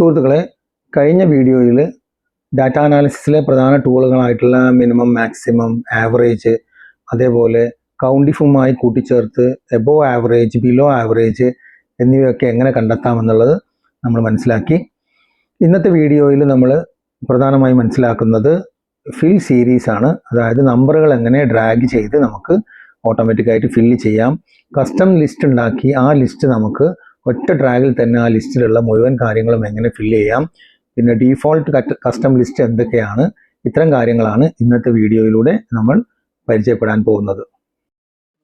സുഹൃത്തുക്കളെ കഴിഞ്ഞ വീഡിയോയിൽ ഡാറ്റ അനാലിസിസിലെ പ്രധാന ടൂളുകളായിട്ടുള്ള മിനിമം മാക്സിമം ആവറേജ് അതേപോലെ കൗണ്ടിഫുമായി കൂട്ടിച്ചേർത്ത് എബോ ആവറേജ് ബിലോ ആവറേജ് എന്നിവയൊക്കെ എങ്ങനെ കണ്ടെത്താമെന്നുള്ളത് നമ്മൾ മനസ്സിലാക്കി. ഇന്നത്തെ വീഡിയോയിൽ നമ്മൾ പ്രധാനമായി മനസ്സിലാക്കുന്നത് ഫിൽ സീരീസ് ആണ്. അതായത് നമ്പറുകൾ എങ്ങനെ ഡ്രാഗ് ചെയ്ത് നമുക്ക് ഓട്ടോമാറ്റിക്കായിട്ട് ഫില്ല് ചെയ്യാം. കസ്റ്റം ലിസ്റ്റ് ഉണ്ടാക്കി ആ ലിസ്റ്റ് നമുക്ക് ഒറ്റ ഡ്രാഗിൽ തന്നെ ആ ലിസ്റ്റിലുള്ള മുഴുവൻ കാര്യങ്ങളും എങ്ങനെ ഫില്ല് ചെയ്യാം? പിന്നെ ഡീഫോൾട്ട് കസ്റ്റം ലിസ്റ്റ് എന്തൊക്കെയാണ്? ഇത്തരം കാര്യങ്ങളാണ് ഇന്നത്തെ വീഡിയോയിലൂടെ നമ്മൾ പരിചയപ്പെടാൻ പോകുന്നത്.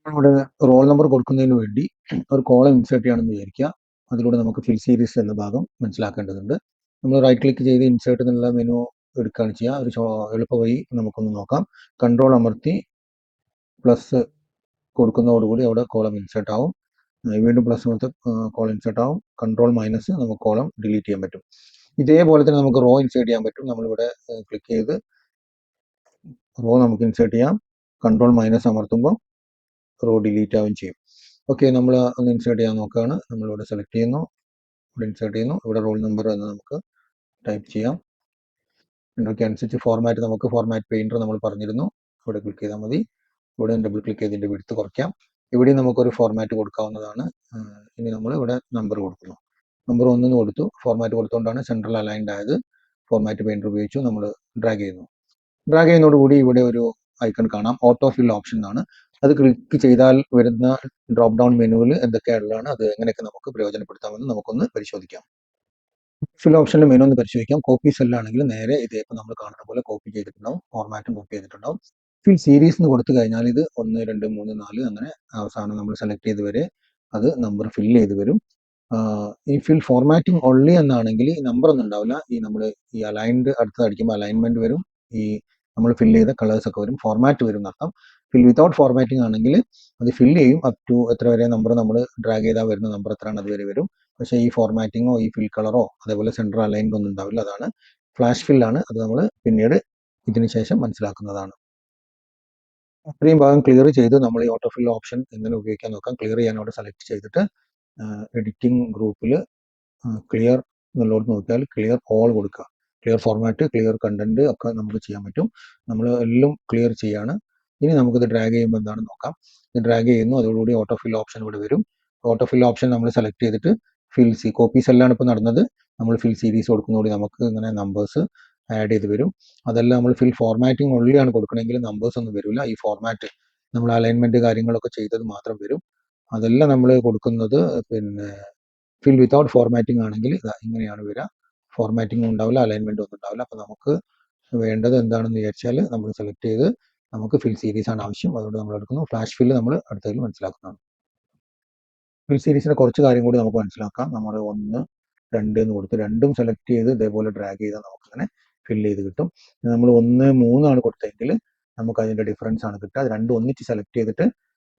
നമ്മുടെ റോൾ നമ്പർ കൊടുക്കുന്നതിന് വേണ്ടി ഒരു കോളം ഇൻസേർട്ട് ചെയ്യണമെന്ന് വിചാരിക്കുക. അതിലൂടെ നമുക്ക് ഫിൽ സീരീസ് എന്ന ഭാഗം മനസ്സിലാക്കേണ്ടതുണ്ട്. നമ്മൾ റൈറ്റ് ക്ലിക്ക് ചെയ്ത് ഇൻസേർട്ട് എന്നുള്ള മെനു എടുക്കുകയാണ് ചെയ്യുക. ഒരു എളുപ്പവഴി എളുപ്പ വഴി നമുക്കൊന്ന് നോക്കാം. കൺട്രോൾ അമർത്തി പ്ലസ് കൊടുക്കുന്നതോടുകൂടി അവിടെ കോളം ഇൻസേർട്ട് ആവും. വീണ്ടും പ്ലസ് കൊടുത്ത് കോളം ഇൻസേർട്ട് ആവും. കൺട്രോൾ മൈനസ് നമുക്ക് കോളം ഡിലീറ്റ് ചെയ്യാൻ പറ്റും. ഇതേപോലെ തന്നെ നമുക്ക് റോ ഇൻസേർട്ട് ചെയ്യാൻ പറ്റും. നമ്മളിവിടെ ക്ലിക്ക് ചെയ്ത് റോ നമുക്ക് ഇൻസേർട്ട് ചെയ്യാം. കൺട്രോൾ മൈനസ് അമർത്തുമ്പോൾ റോ ഡിലീറ്റ് ആവുകയും ചെയ്യും. ഓക്കെ നമ്മൾ ഒന്ന് ഇൻസേർട്ട് ചെയ്യാൻ നോക്കുകയാണ്. നമ്മളിവിടെ സെലക്ട് ചെയ്യുന്നു. ഇവിടെ ഇൻസേർട്ട് ചെയ്യുന്നു. ഇവിടെ റോൾ നമ്പർ എന്ന് നമുക്ക് ടൈപ്പ് ചെയ്യാം. ഇതിനൊക്കെ അനുസരിച്ച് ഫോർമാറ്റ് നമുക്ക് ഫോർമാറ്റ് പെയിന്റർ നമ്മൾ പറഞ്ഞിരുന്നു. ഇവിടെ ക്ലിക്ക് ചെയ്താൽ മതി. ഇവിടെ ഡബിൾ ക്ലിക്ക് ചെയ്തിന്റെ വിടുത്ത് കുറയ്ക്കാം. ഇവിടെ നമുക്കൊരു ഫോർമാറ്റ് കൊടുക്കാവുന്നതാണ്. ഇനി നമ്മൾ ഇവിടെ നമ്പർ കൊടുക്കുന്നു. നമ്പർ ഒന്നിന് കൊടുത്തു. ഫോർമാറ്റ് കൊടുത്തുകൊണ്ടാണ് സെൻട്രൽ അലൈൻഡ് ആയത്. ഫോർമാറ്റ് പെയിന്റർ ഉപയോഗിച്ചു നമ്മൾ ഡ്രാഗ് ചെയ്യുന്നു. ഡ്രാഗ് ചെയ്യുന്നതോടുകൂടി ഇവിടെ ഒരു ഐക്കൺ കാണാം. ഓട്ടോ ഫിൽ ഓപ്ഷൻ എന്നാണ്. അത് ക്ലിക്ക് ചെയ്താൽ വരുന്ന ഡ്രോപ്പ് ഡൗൺ മെനുവിൽ എന്തൊക്കെയുള്ളതാണ് അത് എങ്ങനെയൊക്കെ നമുക്ക് പ്രയോജനപ്പെടുത്താമെന്ന് നമുക്കൊന്ന് പരിശോധിക്കാം. ഫിൽ ഓപ്ഷനിൽ മെനു ഒന്ന് പരിശോധിക്കാം. കോപ്പി സെല്ലാണെങ്കിൽ നേരെ ഇതേ നമ്മൾ കാണുന്ന പോലെ കോപ്പി ചെയ്തിട്ടുണ്ടാവും. ഫോർമാറ്റും കോപ്പി ചെയ്തിട്ടുണ്ടാവും. ഫിൽ സീരീസ് എന്ന് കൊടുത്തു കഴിഞ്ഞാൽ ഇത് ഒന്ന് രണ്ട് മൂന്ന് നാല് അങ്ങനെ അവസാനം നമ്മൾ സെലക്ട് ചെയ്ത് വരെ അത് നമ്പർ ഫിൽ ചെയ്ത് വരും. ഈ ഫിൽ ഫോർമാറ്റിംഗ് ഒള്ളി എന്നാണെങ്കിൽ ഈ നമ്പർ ഒന്നും ഉണ്ടാവില്ല. ഈ നമ്മൾ ഈ അലൈൻഡ് അടുത്ത് അടിക്കുമ്പോൾ അലൈൻമെന്റ് വരും. ഈ നമ്മൾ ഫിൽ ചെയ്ത കളേഴ്സ് ഒക്കെ വരും. ഫോർമാറ്റ് വരും എന്നർത്ഥം ഫിൽ വിതൗട്ട് ഫോർമാറ്റിംഗ് ആണെങ്കിൽ അത് ഫിൽ ചെയ്യും. അപ് ടു എത്ര വരെ നമ്പർ നമ്മൾ ഡ്രാഗ് ചെയ്താൽ വരുന്ന നമ്പർ എത്രയാണ് അതുവരെ വരും പക്ഷേ ഈ ഫോർമാറ്റിങ്ങോ ഈ ഫിൽ കളറോ അതേപോലെ സെൻട്രൽ അലൈൻഡ് ഒന്നും ഉണ്ടാവില്ല. അതാണ് ഫ്ലാഷ് ഫില്ലാണ് അത് നമ്മൾ പിന്നീട് ഇതിന് ശേഷം മനസ്സിലാക്കുന്നതാണ്. അത്രയും ഭാഗം ക്ലിയർ ചെയ്ത്. നമ്മൾ ഈ ഓട്ടോ ഫിൽ ഓപ്ഷൻ എങ്ങനെ ഉപയോഗിക്കാൻ നോക്കാം. ക്ലിയർ ചെയ്യാൻ അവിടെ സെലക്ട് ചെയ്തിട്ട് എഡിറ്റിംഗ് ഗ്രൂപ്പിൽ ക്ലിയർ എന്നുള്ളത് നോക്കിയാൽ ക്ലിയർ ഓൾ കൊടുക്കുക. ക്ലിയർ ഫോർമാറ്റ് ക്ലിയർ കണ്ടന്റ് ഒക്കെ നമുക്ക് ചെയ്യാൻ പറ്റും. നമ്മൾ എല്ലാം ക്ലിയർ ചെയ്യാണ്. ഇനി നമുക്കിത് ഡ്രാഗ് ചെയ്യുമ്പോൾ എന്താണ് നോക്കാം. ഇത് ഡ്രാഗ് ചെയ്യുന്നു. അതോടുകൂടി ഓട്ടോ ഫിൽ ഓപ്ഷൻ ഇവിടെ വരും. ഓട്ടോ ഫിൽ ഓപ്ഷൻ നമ്മൾ സെലക്ട് ചെയ്തിട്ട് ഫിൽ സി കോപ്പി സെല്ലാണ് ഇപ്പോൾ നടന്നത്. നമ്മൾ ഫിൽ സീരീസ് കൊടുക്കുന്നതോടെ നമുക്ക് ഇങ്ങനെ നമ്പേഴ്സ് ആഡ് ചെയ്ത് വരും. അതെല്ലാം നമ്മൾ ഫിൽ ഫോർമാറ്റിംഗ് ഉള്ളിലാണ് കൊടുക്കണമെങ്കിൽ നമ്പേഴ്സ് ഒന്നും വരില്ല ഈ ഫോർമാറ്റ് നമ്മൾ അലൈൻമെന്റ് കാര്യങ്ങളൊക്കെ ചെയ്തത് മാത്രം വരും. അതെല്ലാം നമ്മൾ കൊടുക്കുന്നത് പിന്നെ ഫിൽ വിത്തൗട്ട് ഫോർമാറ്റിംഗ് ആണെങ്കിൽ ഇങ്ങനെയാണ് വരിക ഫോർമാറ്റിംഗ് ഉണ്ടാവില്ല അലൈൻമെന്റ് ഒന്നും ഉണ്ടാവില്ല. അപ്പോൾ നമുക്ക് വേണ്ടത് എന്താണെന്ന് വിചാരിച്ചാൽ നമ്മൾ സെലക്ട് ചെയ്ത് നമുക്ക് ഫിൽ സീരീസ് ആണ് ആവശ്യം. അതുകൊണ്ട് നമ്മൾ എടുക്കുന്നു. ഫ്ലാഷ് ഫില്ല് നമ്മൾ അടുത്തതിൽ മനസ്സിലാക്കുന്നതാണ്. ഫിൽ സീരീസിന്റെ കുറച്ച് കാര്യം കൂടി നമുക്ക് മനസ്സിലാക്കാം. നമ്മൾ ഒന്ന് രണ്ട് എന്ന് കൊടുത്ത് രണ്ടും സെലക്ട് ചെയ്ത് ഇതേപോലെ ഡ്രാഗ് ചെയ്താൽ നമുക്ക് ഫിൽ ചെയ്ത് കിട്ടും. നമ്മൾ ഒന്ന് മൂന്നാണ് കൊടുത്തതെങ്കിൽ നമുക്ക് അതിന്റെ ഡിഫറൻസ് ആണ് കിട്ടുക. അത് രണ്ടും ഒന്നിച്ച് സെലക്ട് ചെയ്തിട്ട്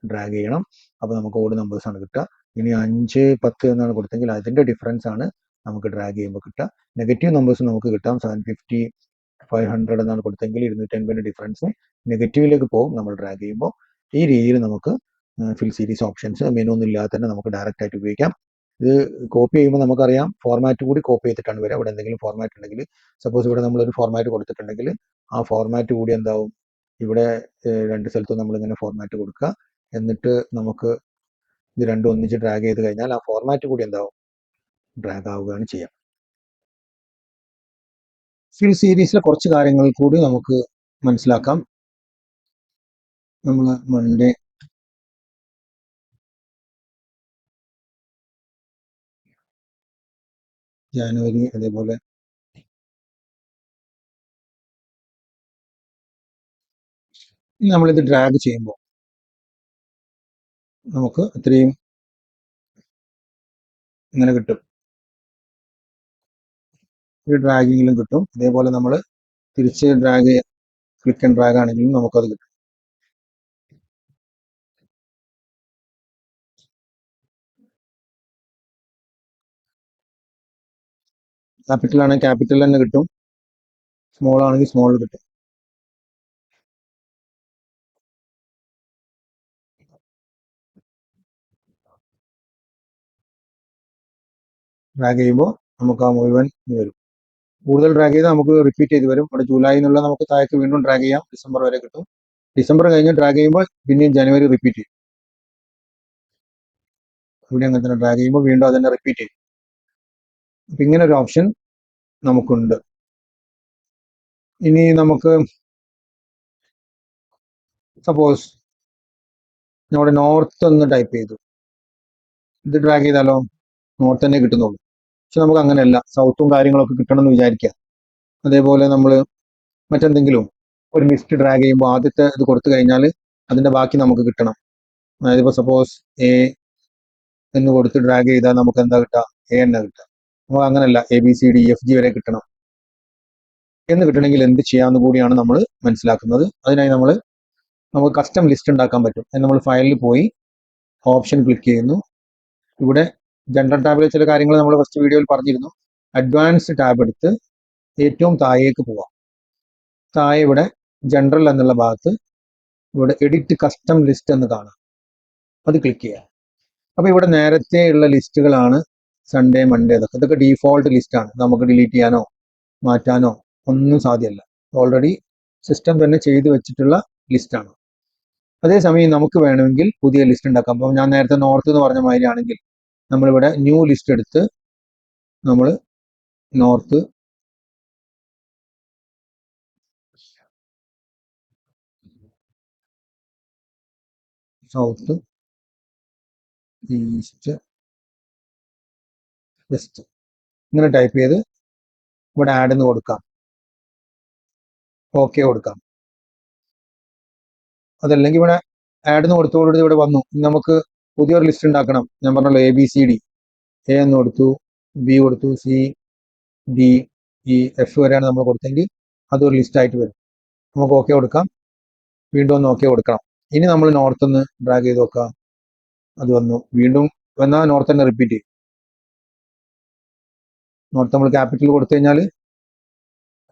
ഡ്രാഗ് ചെയ്യണം. അപ്പോൾ നമുക്ക് ഓട് നമ്പേഴ്സ് ആണ് കിട്ടുക. ഇനി അഞ്ച് പത്ത് എന്നാണ് കൊടുത്തെങ്കിൽ അതിന്റെ ഡിഫറൻസ് ആണ് നമുക്ക് ഡ്രാഗ് ചെയ്യുമ്പോൾ കിട്ടുക. നെഗറ്റീവ് നമ്പേഴ്സ് നമുക്ക് കിട്ടാം. സെവൻ ഫിഫ്റ്റി ഫൈവ് ഹൺഡ്രഡ് എന്നാണ് കൊടുത്തെങ്കിൽ ഇരുന്നൂറ്റി അൻപതിന്റെ ഡിഫറൻസ് നെഗറ്റീവിലേക്ക് പോകും നമ്മൾ ഡ്രാഗ് ചെയ്യുമ്പോൾ. ഈ രീതിയിൽ നമുക്ക് ഫിൽ സീരീസ് ഓപ്ഷൻസ് മെനു ഒന്നും ഇല്ലാതെ തന്നെ നമുക്ക് ഡയറക്റ്റ് ആയിട്ട് ഉപയോഗിക്കാം. ഇത് കോപ്പി ചെയ്യുമ്പോൾ നമുക്കറിയാം ഫോർമാറ്റ് കൂടി കോപ്പി ചെയ്തിട്ടാണ് വരിക. ഇവിടെ എന്തെങ്കിലും ഫോർമാറ്റ് ഉണ്ടെങ്കിൽ സപ്പോസ് ഇവിടെ നമ്മളൊരു ഫോർമാറ്റ് കൊടുത്തിട്ടുണ്ടെങ്കിൽ ആ ഫോർമാറ്റ് കൂടി എന്താവും? ഇവിടെ രണ്ട് സ്ഥലത്തും നമ്മൾ ഇങ്ങനെ ഫോർമാറ്റ് കൊടുക്കുക എന്നിട്ട് നമുക്ക് ഇത് രണ്ടും ഒന്നിച്ച് ഡ്രാഗ് ചെയ്ത് കഴിഞ്ഞാൽ ആ ഫോർമാറ്റ് കൂടി എന്താവും? ഡ്രാഗ് ആവുകയാണ് ചെയ്യാം. ഫിൽ സീരീസിലെ കുറച്ച് കാര്യങ്ങൾ കൂടി നമുക്ക് മനസ്സിലാക്കാം. നമ്മൾ മൺഡേ ജാനുവരി അതേപോലെ നമ്മളിത് ഡ്രാഗ് ചെയ്യുമ്പോൾ നമുക്ക് അത്രയും ഇങ്ങനെ കിട്ടും. ഈ ഡ്രാഗിങ്ങിലും കിട്ടും. അതേപോലെ നമ്മൾ തിരിച്ച് ഡ്രാഗ് ക്ലിക്ക് ആൻഡ് ഡ്രാഗ് ആണെങ്കിലും നമുക്കത് കിട്ടും. ക്യാപിറ്റൽ ആണെങ്കിൽ ക്യാപിറ്റൽ തന്നെ കിട്ടും. സ്മോൾ ആണെങ്കിൽ സ്മോൾ കിട്ടും. ഡ്രാഗ് ചെയ്യുമ്പോൾ നമുക്ക് ആ മുഴുവൻ വരും. കൂടുതൽ ഡ്രാഗ് ചെയ്താൽ നമുക്ക് റിപ്പീറ്റ് ചെയ്ത് വരും. അവിടെ ജൂലൈ എന്നുള്ള നമുക്ക് താഴേക്ക് വീണ്ടും ഡ്രാഗ് ചെയ്യാം. ഡിസംബർ വരെ കിട്ടും. ഡിസംബർ കഴിഞ്ഞ് ഡ്രാഗ് ചെയ്യുമ്പോൾ പിന്നെയും ജനുവരി റിപ്പീറ്റ് ചെയ്യും. ഇവിടെ അങ്ങനെ തന്നെ ഡ്രാഗ് ചെയ്യുമ്പോൾ വീണ്ടും അതന്നെ റിപ്പീറ്റ് ചെയ്യും. അപ്പം ഇങ്ങനെ ഒരു ഓപ്ഷൻ നമുക്കുണ്ട്. ഇനി നമുക്ക് സപ്പോസ് നമ്മുടെ നോർത്ത് ഒന്ന് ടൈപ്പ് ചെയ്തു. ഇത് ഡ്രാഗ് ചെയ്താലോ? നോർത്ത് തന്നെ കിട്ടുന്നുള്ളൂ. പക്ഷെ നമുക്ക് അങ്ങനെയല്ല. സൗത്തും കാര്യങ്ങളൊക്കെ കിട്ടണം എന്ന് വിചാരിക്കുക അതേപോലെ നമ്മൾ മറ്റെന്തെങ്കിലും ഒരു ലിസ്റ്റ് ഡ്രാഗ് ചെയ്യുമ്പോൾ ആദ്യത്തെ ഇത് കൊടുത്തു കഴിഞ്ഞാൽ അതിന്റെ ബാക്കി നമുക്ക് കിട്ടണം. അതായത് ഇപ്പോൾ സപ്പോസ് എ എന്ന് കൊടുത്ത് ഡ്രാഗ് ചെയ്താൽ നമുക്ക് എന്താ കിട്ടുക? എ എന്നെ കിട്ടുക. നമുക്ക് അങ്ങനെയല്ല A B C D F G വരെ കിട്ടണം. എന്ന് കിട്ടണമെങ്കിൽ എന്ത് ചെയ്യാമെന്ന് കൂടിയാണ് നമ്മൾ മനസ്സിലാക്കുന്നത്. അതിനായി നമ്മൾ നമുക്ക് കസ്റ്റം ലിസ്റ്റ് ഉണ്ടാക്കാൻ പറ്റും. അതിന് നമ്മൾ ഫയലിൽ പോയി ഓപ്ഷൻ ക്ലിക്ക് ചെയ്യുന്നു. ഇവിടെ ജനറൽ ടാബിലെ ചില കാര്യങ്ങൾ നമ്മൾ ഫസ്റ്റ് വീഡിയോയിൽ പറഞ്ഞിരുന്നു. അഡ്വാൻസ് ടാബ് എടുത്ത് ഏറ്റവും താഴേക്ക് പോവാം. താഴെ ഇവിടെ ജനറൽ എന്നുള്ള ഭാഗത്ത് ഇവിടെ എഡിറ്റ് കസ്റ്റം ലിസ്റ്റ് എന്ന് കാണാം. അത് ക്ലിക്ക് ചെയ്യാം. അപ്പോൾ ഇവിടെ നേരത്തെ ഉള്ള ലിസ്റ്റുകളാണ് സൺഡേ മൺഡേ അതൊക്കെ. ഇതൊക്കെ ഡീഫോൾട്ട് ലിസ്റ്റാണ് നമുക്ക് ഡിലീറ്റ് ചെയ്യാനോ മാറ്റാനോ ഒന്നും സാധ്യമല്ല. ഓൾറെഡി സിസ്റ്റം തന്നെ ചെയ്തു വെച്ചിട്ടുള്ള ലിസ്റ്റാണ് അതേസമയം നമുക്ക് വേണമെങ്കിൽ പുതിയ ലിസ്റ്റ് ഉണ്ടാക്കാം. അപ്പം ഞാൻ നേരത്തെ നോർത്ത് എന്ന് പറഞ്ഞ മാതിരി ആണെങ്കിൽ നമ്മളിവിടെ ന്യൂ ലിസ്റ്റ് എടുത്ത് നമ്മൾ നോർത്ത് സൗത്ത് ഈസ്റ്റ് വെസ്റ്റ് ഇങ്ങനെ ടൈപ്പ് ചെയ്ത് ഇവിടെ ആഡ് എന്ന് കൊടുക്കാം. ഓക്കെ കൊടുക്കാം. അതല്ലെങ്കിൽ ഇവിടെ ആഡ് എന്ന് കൊടുത്തോടുകൂടി ഇവിടെ വന്നു. നമുക്ക് പുതിയൊരു ലിസ്റ്റ് ഉണ്ടാക്കണം. ഞാൻ പറഞ്ഞല്ലോ A B C D A എന്ന് കൊടുത്തു ബി കൊടുത്തു സി ഡി ഇ എഫ് വരെയാണ് നമ്മൾ കൊടുത്തെങ്കിൽ അതൊരു ലിസ്റ്റ് ആയിട്ട് വരും. നമുക്ക് ഓക്കെ കൊടുക്കാം. വീണ്ടും ഒന്ന് ഓക്കെ കൊടുക്കണം. ഇനി നമ്മൾ നോർത്ത് ഒന്ന് ഡ്രാഗ് ചെയ്ത് നോക്കാം. അത് വന്നു. വീണ്ടും വന്നാൽ നോർത്ത് തന്നെ റിപ്പീറ്റ് നോർത്ത് നമ്മൾ ക്യാപിറ്റൽ കൊടുത്തു കഴിഞ്ഞാൽ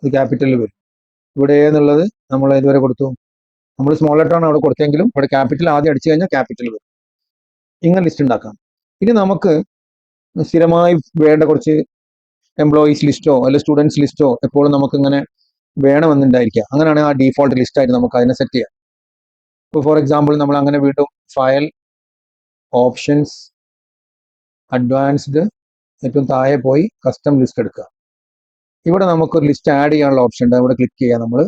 അത് ക്യാപിറ്റലിൽ വരും. ഇവിടെ എന്നുള്ളത് നമ്മൾ ഇതുവരെ കൊടുത്തു. നമ്മൾ സ്മോൾ ലെറ്റർ ആണ് അവിടെ കൊടുത്തെങ്കിലും ഇവിടെ ക്യാപിറ്റൽ ആദ്യം അടിച്ചു കഴിഞ്ഞാൽ ക്യാപിറ്റൽ വരും. ഇങ്ങനെ ലിസ്റ്റ് ഉണ്ടാക്കാം. ഇനി നമുക്ക് സ്ഥിരമായി വേണ്ട കുറച്ച് എംപ്ലോയീസ് ലിസ്റ്റോ അല്ലെങ്കിൽ സ്റ്റുഡൻസ് ലിസ്റ്റോ എപ്പോഴും നമുക്ക് ഇങ്ങനെ വേണമെന്നുണ്ടായിരിക്കാം. അങ്ങനെയാണ് ആ ഡീഫോൾട്ട് ലിസ്റ്റ് ആയിട്ട് നമുക്ക് അതിനെ സെറ്റ് ചെയ്യാം. ഇപ്പോൾ ഫോർ എക്സാമ്പിൾ നമ്മൾ അങ്ങനെ വീണ്ടും ഫയൽ ഓപ്ഷൻസ് അഡ്വാൻസ്ഡ് ഏറ്റവും താഴെ പോയി കസ്റ്റം ലിസ്റ്റ് എടുക്കുക. ഇവിടെ നമുക്കൊരു ലിസ്റ്റ് ആഡ് ചെയ്യാനുള്ള ഓപ്ഷൻ ഉണ്ട്. ഇവിടെ ക്ലിക്ക് ചെയ്യുക നമ്മൾ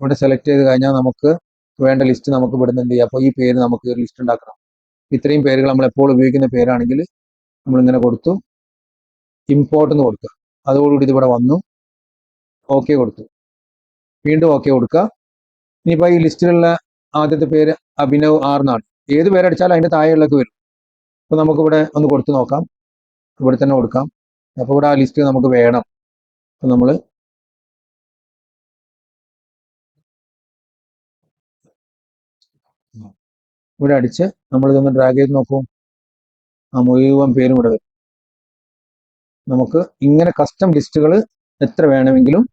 ഇവിടെ സെലക്ട് ചെയ്ത് കഴിഞ്ഞാൽ നമുക്ക് വേണ്ട ലിസ്റ്റ് നമുക്ക് ഇവിടുന്ന് എന്ത് ചെയ്യാം? അപ്പോൾ ഈ പേര് നമുക്ക് ഒരു ലിസ്റ്റ് ഉണ്ടാക്കണം. ഇത്രയും പേരുകൾ നമ്മൾ എപ്പോൾ ഉപയോഗിക്കുന്ന പേരാണെങ്കിൽ നമ്മളിങ്ങനെ കൊടുത്തു. ഇമ്പോർട്ട് എന്ന് കൊടുക്കുക. അതോടുകൂടി ഇതിവിടെ വന്നു. ഓക്കെ കൊടുത്തു. വീണ്ടും ഓക്കെ കൊടുക്കുക. ഇനിയിപ്പോൾ ഈ ലിസ്റ്റിലുള്ള ആദ്യത്തെ പേര് അഭിനവ് ആർ എന്നാണ്. ഏത് പേരടിച്ചാലും അതിന്റെ താഴെയുള്ളൊക്കെ വരും. അപ്പോൾ നമുക്കിവിടെ ഒന്ന് കൊടുത്തു നോക്കാം. ഇവിടെ തന്നെ കൊടുക്കാം. അപ്പോൾ ഇവിടെ ആ ലിസ്റ്റ് നമുക്ക് വേണം. അപ്പം നമ്മൾ ഇവിടെ അടിച്ച് നമ്മളിതൊന്ന് ഡ്രാഗ് ചെയ്ത് നോക്കൂ. ആ മുഴുവൻ പേരും ഇവിടെ വരും. നമുക്ക് ഇങ്ങനെ കസ്റ്റം ലിസ്റ്റുകൾ എത്ര വേണമെങ്കിലും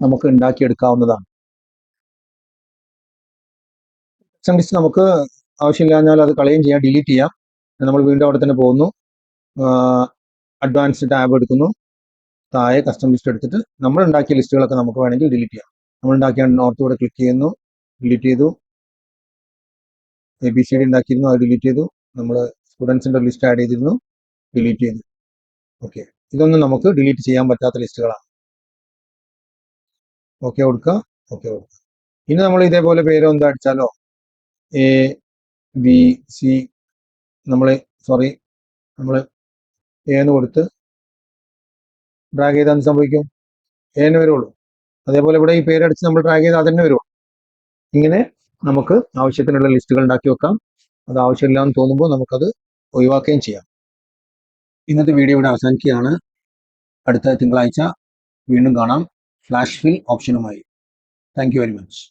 നമുക്ക് ഉണ്ടാക്കിയെടുക്കാവുന്നതാണ്. കസ്റ്റം ലിസ്റ്റ് നമുക്ക് ആവശ്യമില്ലാഞ്ഞാൽ അത് കളയും ചെയ്യാം ഡിലീറ്റ് ചെയ്യാം. നമ്മൾ വീണ്ടും അവിടെ തന്നെ പോകുന്നു. അഡ്വാൻസ്ഡ് ടാബ് എടുക്കുന്നു. താഴെ കസ്റ്റം ലിസ്റ്റ് എടുത്തിട്ട് നമ്മൾ ഉണ്ടാക്കിയ ലിസ്റ്റുകളൊക്കെ നമുക്ക് വേണമെങ്കിൽ ഡിലീറ്റ് ചെയ്യാം. നമ്മൾ ഉണ്ടാക്കിയ നോർത്ത് കൂടെ ക്ലിക്ക് ചെയ്യുന്നു. ഡിലീറ്റ് ചെയ്തു. എ ബി സി ഡി ഉണ്ടാക്കിയിരുന്നു അത് ഡിലീറ്റ് ചെയ്തു. നമ്മൾ സ്റ്റുഡൻസിന്റെ ലിസ്റ്റ് ആഡ് ചെയ്തിരുന്നു. ഡിലീറ്റ് ചെയ്തു. ഓക്കെ ഇതൊന്നും നമുക്ക് ഡിലീറ്റ് ചെയ്യാൻ പറ്റാത്ത ലിസ്റ്റുകളാണ് ഓക്കെ കൊടുക്കുക ഓക്കെ കൊടുക്കുക ഇനി നമ്മൾ ഇതേപോലെ പേരോ അടിച്ചാലോ? എ ബി സി നമ്മൾ സോറി നമ്മൾ ഏന്ന് കൊടുത്ത് ഡ്രാഗ് ചെയ്താൽ എന്ത് സംഭവിക്കും? എ എന്ന് വരുള്ളൂ. അതേപോലെ ഇവിടെ ഈ പേരടിച്ച് നമ്മൾ ഡ്രാഗ് ചെയ്താൽ അതന്നെ വരുള്ളൂ. ഇങ്ങനെ നമുക്ക് ആവശ്യത്തിനുള്ള ലിസ്റ്റുകൾ ഉണ്ടാക്കി വെക്കാം. അത് ആവശ്യമില്ല എന്ന് തോന്നുമ്പോൾ നമുക്കത് ഒഴിവാക്കുകയും ചെയ്യാം. ഇന്നത്തെ വീഡിയോ ഇവിടെ അവസാനിക്കുകയാണ്. അടുത്ത തിങ്കളാഴ്ച വീണ്ടും കാണാം. ഫ്ലാഷ് ഫിൽ ഓപ്ഷനുമായി താങ്ക് വെരി മച്ച്